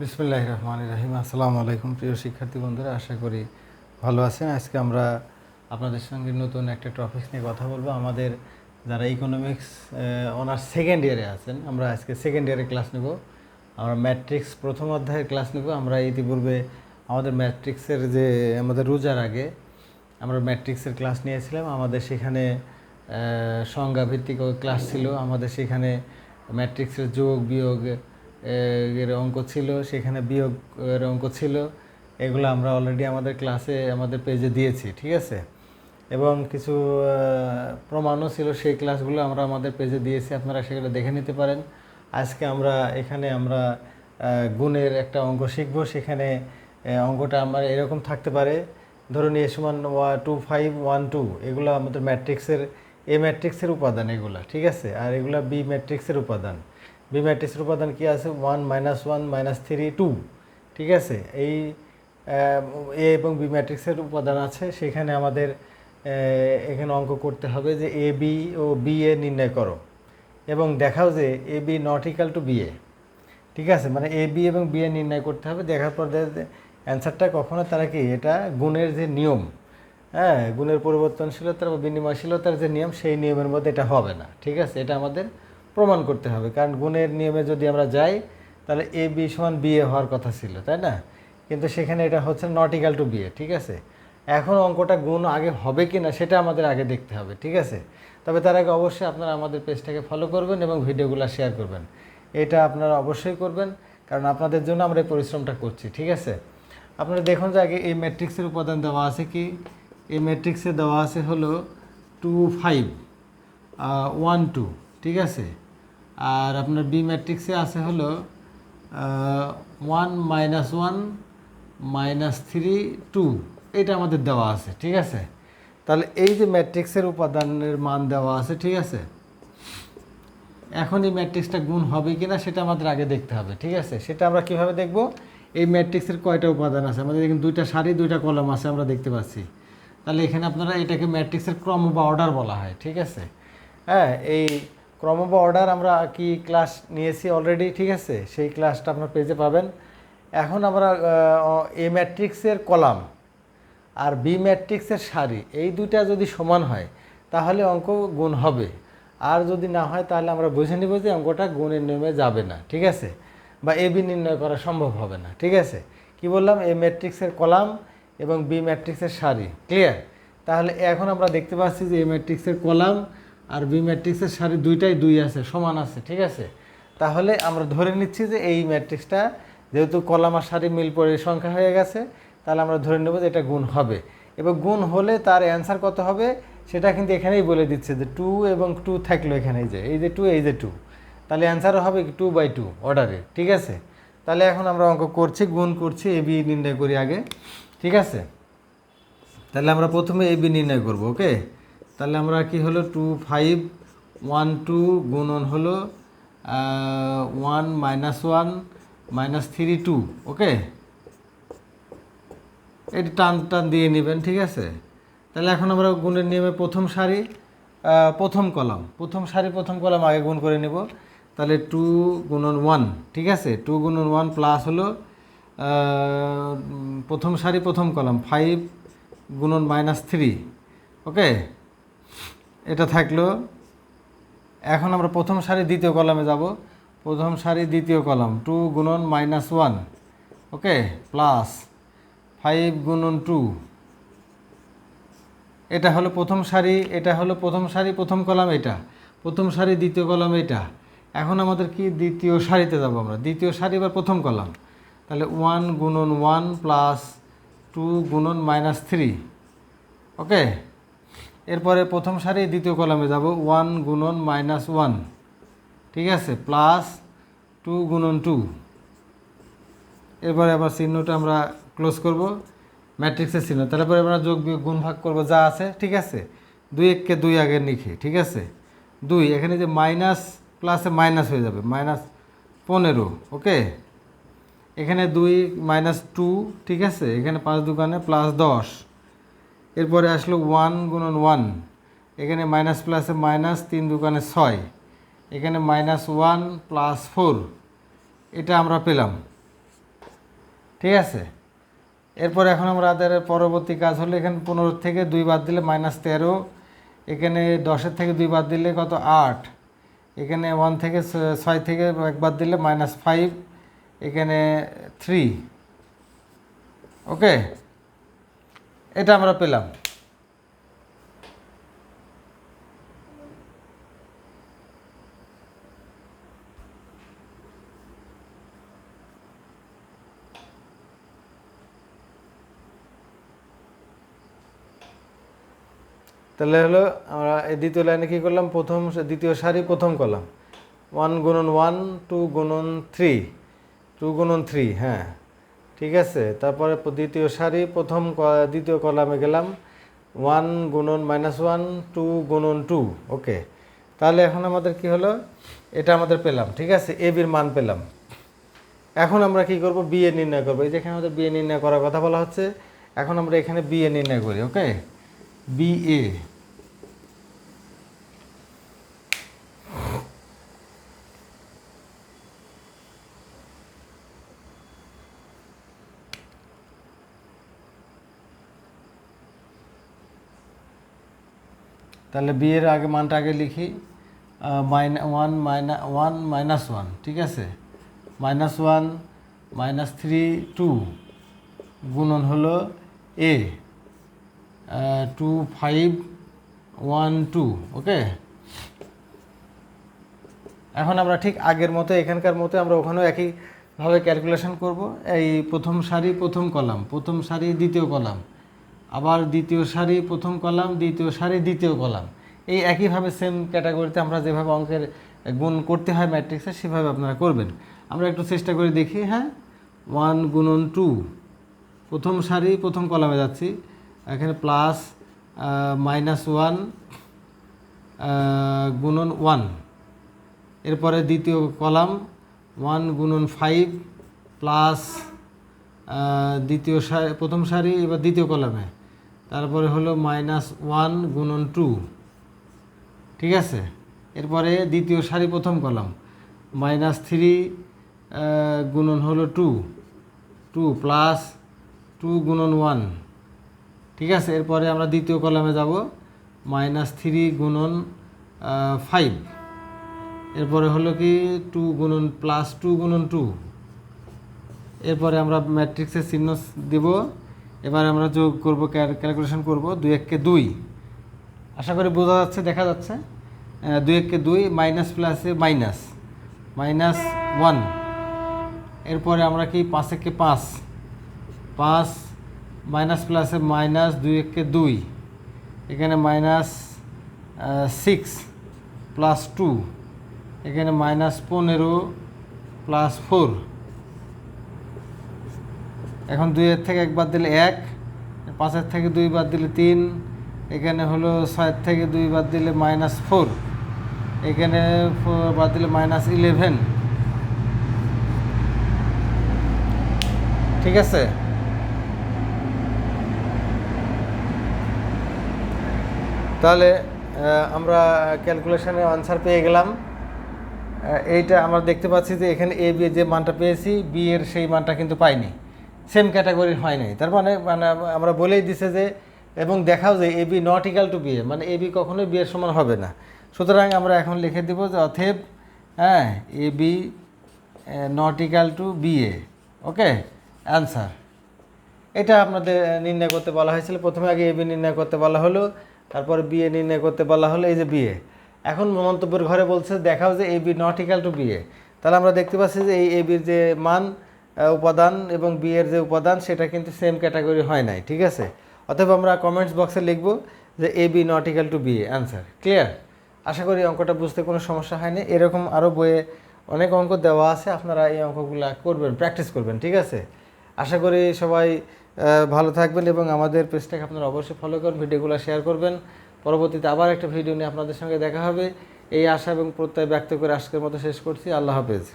বিসমুল্লাহ রহমান রাহিম। আসসালামু আলাইকুম প্রিয় শিক্ষার্থী বন্ধুরা আশা করি ভালো আছেন। আজকে আমরা আপনাদের সঙ্গে নতুন একটা টপিক নিয়ে কথা বলব। আমাদের যারা ইকোনমিক্স অনার্স সেকেন্ড ইয়ারে আছেন আমরা আজকে সেকেন্ড ইয়ারে ক্লাস নেব। আমরা ম্যাট্রিক্স প্রথম অধ্যায়ের ক্লাস নেব। আমরা ইতিপূর্বে আমাদের ম্যাট্রিক্সের যে আমাদের রোজার আগে আমরা ম্যাট্রিক্সের ক্লাস নিয়েছিলাম। আমাদের সেখানে আহ, সংজ্ঞা ভিত্তিক ক্লাস ছিল। আমাদের সেখানে ম্যাট্রিক্সের যোগ বিয়োগ এর অঙ্ক ছিল, সেখানে বিয়োগ এর অঙ্ক ছিল। এগুলো আমরা অলরেডি আমাদের ক্লাসে আমাদের পেজে দিয়েছি, ঠিক আছে? এবং কিছু প্রমাণও ছিল, সেই ক্লাসগুলো আমরা আমাদের পেজে দিয়েছি, আপনারা সেগুলো দেখে নিতে পারেন। আজকে আমরা, এখানে আমরা গুণের একটা অঙ্ক শিখব, সেখানে অঙ্কটা আমার এরকম থাকতে পারে। ধরুন এ সমান টু, ফাইভ, ওয়ান, টু, এগুলো আমাদের ম্যাট্রিক্সের এ ম্যাট্রিক্সের উপাদান এগুলা, ঠিক আছে? আর এগুলা বি ম্যাট্রিক্সের উপাদান। বি ম্যাট্রিক্সের উপাদান কী আছে? One minus one minus three two ঠিক আছে? এই এ এবং বি ম্যাট্রিক্সের উপাদান আছে। সেখানে আমাদের এখানে অঙ্ক করতে হবে যে A, B O B A নির্ণয় করো। এবং দেখাও যে A, B not equal to B A. ঠিক আছে? মানে এ, বি এবং বি এ নির্ণয় করতে হবে। দেখার পর অ্যান্সারটা কখনো তারা কি? এটা গুণের যে নিয়ম হ্যাঁ? গুণের পরিবর্তনশীলতার বা বিনিময়শীলতার যে নিয়ম, সেই নিয়মের মধ্যে এটা হবে না। ঠিক আছে? এটা আমাদের প্রমাণ করতে হবে। কারণ গুণের নিয়মে যদি আমরা যাই, তাহলে এ বি সমান বি এ হওয়ার কথা ছিল, তাই না? কিন্তু সেখানে এটা হচ্ছে not equal to B A, ঠিক আছে? এখন অঙ্কটা গুণ আগে হবে কি না সেটা আমাদের আগে দেখতে হবে, ঠিক আছে? তবে তার আগে অবশ্যই আপনারা আমাদের পেজটাকে ফলো করবেন এবং ভিডিওগুলো শেয়ার করবেন। এটা আপনারা অবশ্যই করবেন, কারণ আপনাদের জন্য আমরা এই পরিশ্রমটা করছি, ঠিক আছে? আপনারা দেখুন যে আগে এই ম্যাট্রিক্সের উপাদান দেওয়া আছে কি? এই ম্যাট্রিক্সে দেওয়া আছে হলো টু ফাইভ ওয়ান টু ঠিক আছে? আর আপনার বি ম্যাট্রিক্সে আছে হলো one minus one minus three two এটা আমাদের দেওয়া আছে, ঠিক আছে? তাহলে এই যে ম্যাট্রিক্সের উপাদানের মান দেওয়া আছে, ঠিক আছে? এখন এই ম্যাট্রিক্সটা গুণ হবে কি না সেটা আমাদের আগে দেখতে হবে, ঠিক আছে? সেটা আমরা কীভাবে দেখব? এই ম্যাট্রিক্সের কয়টা উপাদান আছে? আমাদের এখানে দুইটা সারি, দুইটা কলম আছে, আমরা দেখতে পাচ্ছি। তাহলে এখানে আপনারা এটাকে ম্যাট্রিক্সের ক্রম বা অর্ডার বলা হয়, ঠিক আছে? হ্যাঁ এই ক্রম বা অর্ডার আমরা কি ক্লাস নিয়েছি অলরেডি ঠিক আছে? সেই ক্লাসটা আপনার পেজে পাবেন। এখন আমরা এ ম্যাট্রিক্সের কলাম আর বি ম্যাট্রিক্সের সারি, এই দুইটা যদি সমান হয়, তাহলে অঙ্ক গুণ হবে। আর যদি না হয়, তাহলে আমরা বুঝে নিব যে অঙ্কটা গুণের নিয়মে যাবে না, ঠিক আছে? বা এ বি নির্ণয় করা সম্ভব হবে না, ঠিক আছে? কি বললাম? এ ম্যাট্রিক্সের কলাম এবং বি ম্যাট্রিক্সের সারি ক্লিয়ার তাহলে এখন আমরা দেখতে পাচ্ছি যে এ ম্যাট্রিক্সের কলাম আর বি ম্যাট্রিক্সের সারি দুইটাই দুই আছে, সমান আছে, ঠিক আছে? তাহলে আমরা ধরে নিচ্ছি যে এই ম্যাট্রিক্সটা যেহেতু কলাম আর সারি মিল পরে সংখ্যা হয়ে গেছে, তাহলে আমরা ধরে নেব যে এটা গুণ হবে। এবং গুণ হলে তার অ্যান্সার কত হবে? সেটা কিন্তু এখানেই বলে দিচ্ছে যে টু এবং টু থাকল এখানে যে, এই যে টু এই যে টু তাহলে অ্যান্সারও হবে টু বাই টু অর্ডারে ঠিক আছে? তাহলে এখন আমরা অঙ্ক করছি, গুণ করছি এ বি নির্ণয় করি আগে, ঠিক আছে? তাহলে আমরা প্রথমে এ বি নির্ণয় করব ওকে তাহলে আমরা কি হলো? টু ফাইভ ওয়ান টু গুণন হলো one minus one minus three two okay এটি টান টান দিয়ে নেবেন, ঠিক আছে? তাহলে এখন আমরা গুণের নিয়মে প্রথম সারি প্রথম কলাম। প্রথম সারি, প্রথম কলাম আগে গুণ করে নেব। তাহলে টু গুণন ওয়ান ঠিক আছে? টু গুণন ওয়ান প্লাস হলো প্রথম সারি, প্রথম কলাম ফাইভ গুণন মাইনাস থ্রি ওকে এটা থাকল। এখন আমরা প্রথম সারি দ্বিতীয় কলামে যাব। প্রথম সারি দ্বিতীয় কলাম, টু গুণন minus one, okay? Plus five গুণন টু। এটা হলো প্রথম সারি, এটা হলো প্রথম সারি, প্রথম কলাম এটা। প্রথম সারি, দ্বিতীয় কলাম এটা। এখন আমাদের কি? দ্বিতীয় সারিতে যাব আমরা। দ্বিতীয় সারি বা প্রথম কলাম। তাহলে ওয়ান গুণন ওয়ান প্লাস টু গুণন মাইনাস থ্রি, ওকে? এরপরে প্রথম সারি দ্বিতীয় কলামে যাব। ওয়ান গুণন মাইনাস ওয়ান। ঠিক আছে? প্লাস টু গুণন টু। এরপরে আবার চিহ্নটা আমরা ক্লোজ করব। ম্যাট্রিক্সের চিহ্ন। তারপরে আমরা যোগ বিয়োগ গুণ ভাগ করব যা আছে, ঠিক আছে? দুই এককে দুই আগে লিখি, ঠিক আছে? দুই, এখানে যে মাইনাস প্লাসে মাইনাস হয়ে যাবে, মাইনাস পনেরো, ওকে? এখানে দুই মাইনাস টু, ঠিক আছে? এখানে পাঁচ দোকানে প্লাস দশ। এরপরে আসলো ওয়ান গুণন ওয়ান এখানে মাইনাস প্লাসে মাইনাস তিন দোকানে ছয়। এখানে মাইনাস ওয়ান প্লাস ফোর এটা আমরা পেলাম। ঠিক আছে? এরপর এখন আমরা আমাদের পরবর্তী কাজ হলো, এখানে পনেরো থেকে দুই বাদ দিলে মাইনাস তেরো। এখানে দশের থেকে দুই বাদ দিলে কত? আট। এখানে ওয়ান থেকে ছয় থেকে এক বাদ দিলে মাইনাস ফাইভ এখানে থ্রি ওকে এটা আমরা পেলাম। তাহলে হলো আমরা এই দ্বিতীয় লাইনে কী করলাম? প্রথম দ্বিতীয় সারি প্রথম কলাম। ওয়ান গুণন ওয়ান, টু গুণন থ্রি। টু গুণন থ্রি হ্যাঁ। ঠিক আছে? তারপরে দ্বিতীয় সারি, প্রথম দ্বিতীয় কলামে গেলাম। ওয়ান গুণন মাইনাস ওয়ান, টু গুণন টু, ওকে। তাহলে এখন আমাদের কি হলো? এটা আমাদের পেলাম, ঠিক আছে? এ, বির মান পেলাম। এখন আমরা কি করব? বিএ নির্ণয় করব। এই যেখানে আমাদের বিএ নির্ণয় করার কথা বলা হচ্ছে, এখন আমরা এখানে বিএ নির্ণয় করি, ওকে? বিএ তাহলে বি এর আগে মানটা আগে লিখি মাইনা ওয়ান মাইনা ওয়ান মাইনাস ওয়ান ঠিক আছে? Minus one minus three two গুণন হলো A two five one two okay এখন আমরা ঠিক আগের মতো, এখানকার মতো আমরা ওখানেও একইভাবে ক্যালকুলেশন করব। এই প্রথম সারি, প্রথম কলাম, প্রথম সারি, দ্বিতীয় কলাম। আবার দ্বিতীয় সারি প্রথম কলাম, দ্বিতীয় সারি দ্বিতীয় কলাম। এই একইভাবে সেম ক্যাটাগরিতে আমরা যেভাবে অঙ্কের গুণ করতে হয় ম্যাট্রিক্সে সেভাবে আপনারা করবেন। আমরা একটু চেষ্টা করে দেখি হ্যাঁ? ওয়ান গুণন টু প্রথম সারি, প্রথম কলামে যাচ্ছি। এখানে প্লাস মাইনাস ওয়ান গুণন ওয়ান এরপরে দ্বিতীয় কলাম ওয়ান গুণন ফাইভ প্লাস দ্বিতীয় সারি, প্রথম সারি, এবার দ্বিতীয় কলামে। তারপরে হলো মাইনাস ওয়ান গুণন টু ঠিক আছে? এরপরে দ্বিতীয় সারি প্রথম কলাম। মাইনাস থ্রি গুণন হলো টু টু প্লাস টু গুণন ওয়ান ঠিক আছে? এরপরে আমরা দ্বিতীয় কলামে যাব। মাইনাস থ্রি গুণন ফাইভ এরপরে হলো কি? টু গুণন প্লাস টু গুণন টু এরপরে আমরা ম্যাট্রিক্সের চিহ্ন দেব। এবার আমরা যোগ করব ক্যালকুলেশন করব দুই এককে দুই। আশা করি বোঝা যাচ্ছে, দেখা যাচ্ছে। দুই এককে দুই মাইনাস প্লাসে মাইনাস মাইনাস ওয়ান এরপরে আমরা কি পাঁচ একে পাঁচ? পাঁচ মাইনাস প্লাসে মাইনাস দুই একে দুই। এখানে মাইনাস সিক্স প্লাস টু এখানে মাইনাস পনেরো প্লাস ফোর এখন দুইয়ের থেকে একবার দিলে এক, পাঁচের থেকে দুই বাদ দিলে তিন, এখানে হলো ছয়ের থেকে দুই বাদ দিলে মাইনাস ফোর এখানে বাদ দিলে মাইনাস ইলেভেন ঠিক আছে? তাহলে আমরা ক্যালকুলেশনে আনসার পেয়ে গেলাম। এইটা আমরা দেখতে পাচ্ছি যে এখানে এ বি যে মানটা পেয়েছি বি এর সেই মানটা কিন্তু পাইনি। সেম ক্যাটাগরির হয় নাই। তার মানে মানে আমরা বলেই দিছে যে, এবং দেখাও যে A B not equal to B A মানে এ বি কখনোই বিয়ের সমান হবে না। সুতরাং আমরা এখন লিখে দিব যে অথেব হ্যাঁ A B not equal to B A okay? Answer এটা আপনাদের নির্ণয় করতে বলা হয়েছিল। প্রথমে আগে এ বি নির্ণয় করতে বলা হলো, তারপরে বিএ নির্ণয় করতে বলা হলো, এই যে বিএ এখন মন্তব্যের ঘরে বলছে, দেখাও যে A B not equal to B A তাহলে আমরা দেখতে পাচ্ছি যে এই এ বির যে মান উপাদান এবং বি এর যে উপাদান, সেটা কিন্তু সেম ক্যাটাগরি হয় নাই, ঠিক আছে? অথবা আমরা কমেন্টস বক্সে লিখব যে A B not equal to B A answer clear আশা করি অঙ্কটা বুঝতে কোনো সমস্যা হয়নি। এরকম আরও বইয়ে অনেক অঙ্ক দেওয়া আছে, আপনারা এই অঙ্কগুলো করবেন প্র্যাকটিস করবেন, ঠিক আছে? আশা করি সবাই ভালো থাকবেন এবং আমাদের পেজটাকে আপনারা অবশ্যই ফলো করুন, ভিডিওগুলো শেয়ার করবেন। পরবর্তীতে আবার একটা ভিডিও নিয়ে আপনাদের সঙ্গে দেখা হবে। এই আশা এবং প্রত্যয় ব্যক্ত করে আজকের মতো শেষ করছি। আল্লাহ হাফেজ।